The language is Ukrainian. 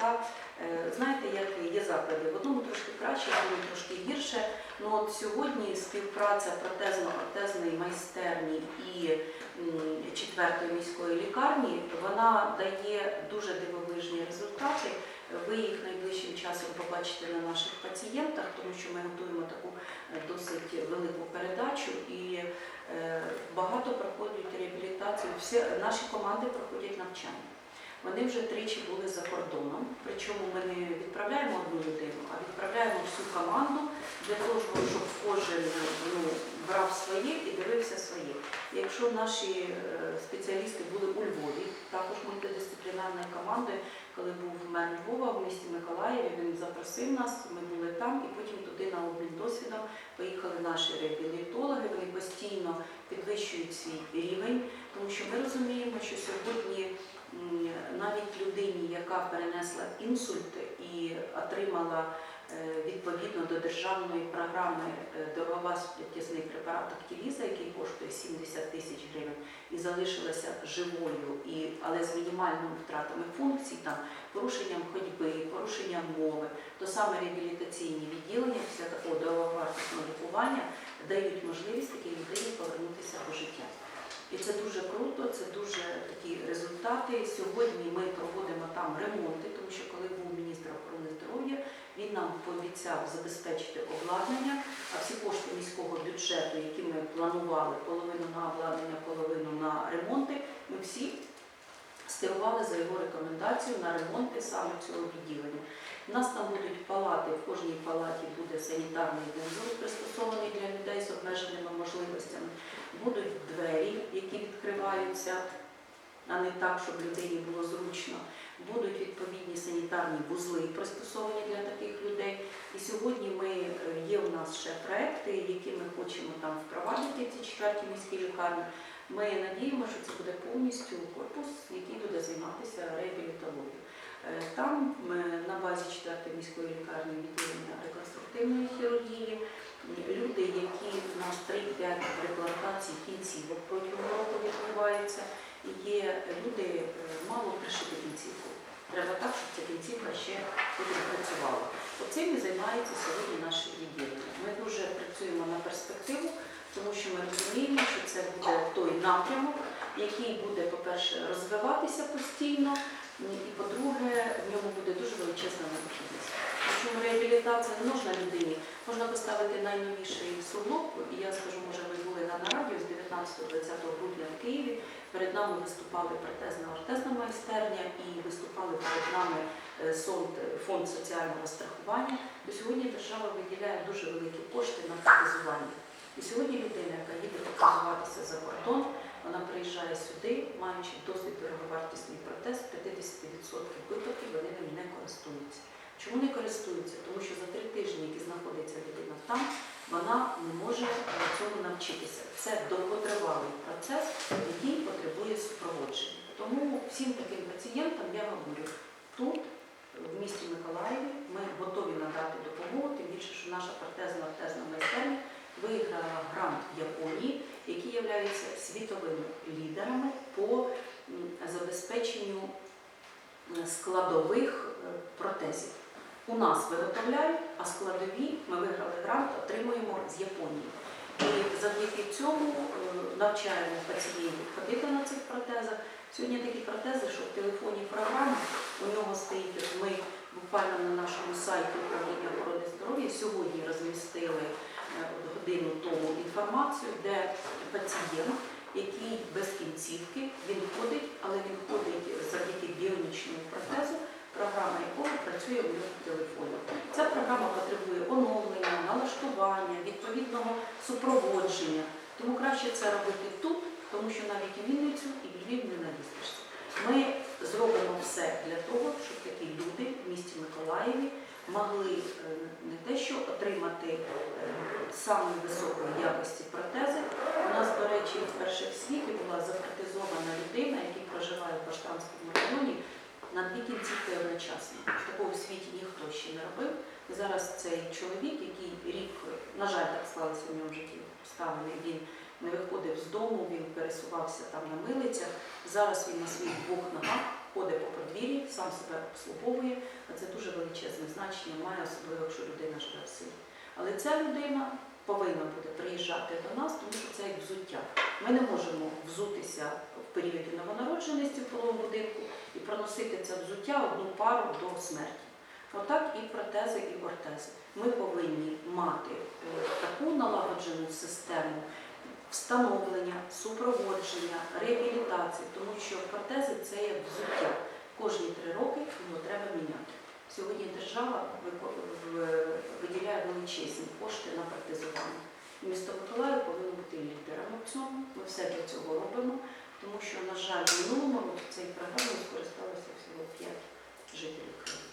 яка, е, знаєте, як є заклади. В одному трошки краще, в другому трошки гірше. Ну от сьогодні співпраця протезно-ортезної майстерні і четвертої міської лікарні вона дає дуже дивовижні результати. Ви їх найближчим часом побачите на наших пацієнтах, тому що ми готуємо таку е, досить велику передачу і е, багато проходять реабілітацію. Всі наші команди проходять навчання. Вони вже тричі були за кордоном, причому ми не відправляємо одну людину, а відправляємо всю команду для того, щоб кожен ну, брав своє і дивився своє. Якщо наші е, спеціалісти були у Львові, також мультидисциплінарною командою, коли був мер Львова в місті Миколаєві, він запросив нас, ми були там, і потім туди на обмін досвідом поїхали наші реабілітологи. Вони постійно підвищують свій рівень, тому що ми розуміємо, що сьогодні навіть людині, яка перенесла інсульт і отримала е, відповідно до державної програми е, дороговартісний препарат Активіза, який коштує 70 тисяч гривень, і залишилася живою, і, але з мінімальними втратами функцій, там, порушенням ходьби, порушенням мови, то саме реабілітаційні відділення після такого дороговартісного лікування дають можливість такій людині повернутися до життя. І це дуже круто, це дуже результати. Сьогодні ми проводимо там ремонти, тому що коли був міністр охорони здоров'я, він нам пообіцяв забезпечити обладнання, а всі кошти міського бюджету, які ми планували, половину на обладнання, половину на ремонти, ми всі стирували за його рекомендацією на ремонти саме цього відділення. У нас там будуть палати, в кожній палаті буде санітарний вузол, пристосований для людей з обмеженими можливостями. Будуть двері, які відкриваються, а не так, щоб людині було зручно. Будуть відповідні санітарні вузли, пристосовані для таких людей. І сьогодні ми е, є у нас ще проекти, які ми хочемо там впровадити в ці четверті міські лікарні. Ми надіємо, що це буде повністю корпус, який буде займатися реабілітологією. Е, Там е, на базі 4 міської лікарні відділення реконструктивної хірургії люди, і люди е, мало пришити кінцівку. Треба так, щоб ця кінцівка ще працювала. Оцим і займається сьогодні наше відділення. Ми дуже працюємо на перспективу, тому що ми розуміємо, що це буде той напрямок, який буде, по-перше, розвиватися постійно, і по-друге, в ньому буде дуже величезна необхідність. Причому реабілітація не можна людині, можна поставити найновіший суглоб, і я скажу, може, ви були на нараді з 19-20 грудня в Києві. Перед нами виступали протезна ортезна майстерня і виступали перед нами е, фонд, соціального страхування. То сьогодні держава виділяє дуже великі кошти на протезування. І сьогодні людина, яка їде протезуватися за кордон, вона приїжджає сюди, маючи досить дороговартісний протез, 50% випадків вони не користуються. Користуються? Тому що за три тижні, які знаходиться людина там, вона не може е, цьому навчитися. Це довготривалий процес, який потребує супроводження. Тому всім таким пацієнтам я говорю, тут, в місті Миколаєві, ми готові надати допомогу, тим більше, що наша протезна ортезна майстерня виграла грант в Японії, які являються світовими лідерами по забезпеченню складових е, протезів. У нас виготовляють, а складові ми виграли грант, отримуємо з Японії. І завдяки цьому е, навчаємо пацієнтів ходити на цих протезах. Сьогодні такі протези, що в телефоні програма, у нього стоїть, ми буквально на нашому сайті управління охорони здоров'я сьогодні розмістили е, годину тому інформацію, де пацієнт, який без кінцівки, він ходить, але він ходить завдяки біонічному протезу, програма якого працює у нього в телефоні. Ця програма потребує оновлення, налаштування, відповідного супроводження. Тому краще це робити тут, тому що навіть у Вінницю і в Львів не наїздишся. Ми зробимо все для того, щоб такі люди в місті Миколаєві могли е, не те, що отримати е, саме високої якості протези. У нас, до речі, в світі була запротезована людина, яка проживає в Баштанському районі, на дві кінцівки одночасно. Такого світі ніхто ще не робив. І зараз цей чоловік, який рік, на жаль, так склалося в ньому житті обставини, він не виходив з дому, він пересувався там на милицях. Зараз він на своїх двох ногах ходить по подвір'ї, сам себе обслуговує, а це дуже величезне значення має, особливо якщо людина живе в селі. Але ця людина повинна буде приїжджати до нас, тому що це як взуття. Ми не можемо взутися в періоді новонародженості в половому будинку і проносити це взуття одну пару до смерті. Отак і протези, і ортези. Ми повинні мати е, таку налагоджену систему встановлення, супроводження, реабілітації, тому що протези це як взуття. Кожні три роки його треба міняти. Сьогодні держава виділяє величезні кошти на партизування. Місто Миколаїв повинно бути лідером у цьому. Ми все для цього робимо, тому що, на жаль, в минулому році цією програмою скористалося всього 5 жителів країни.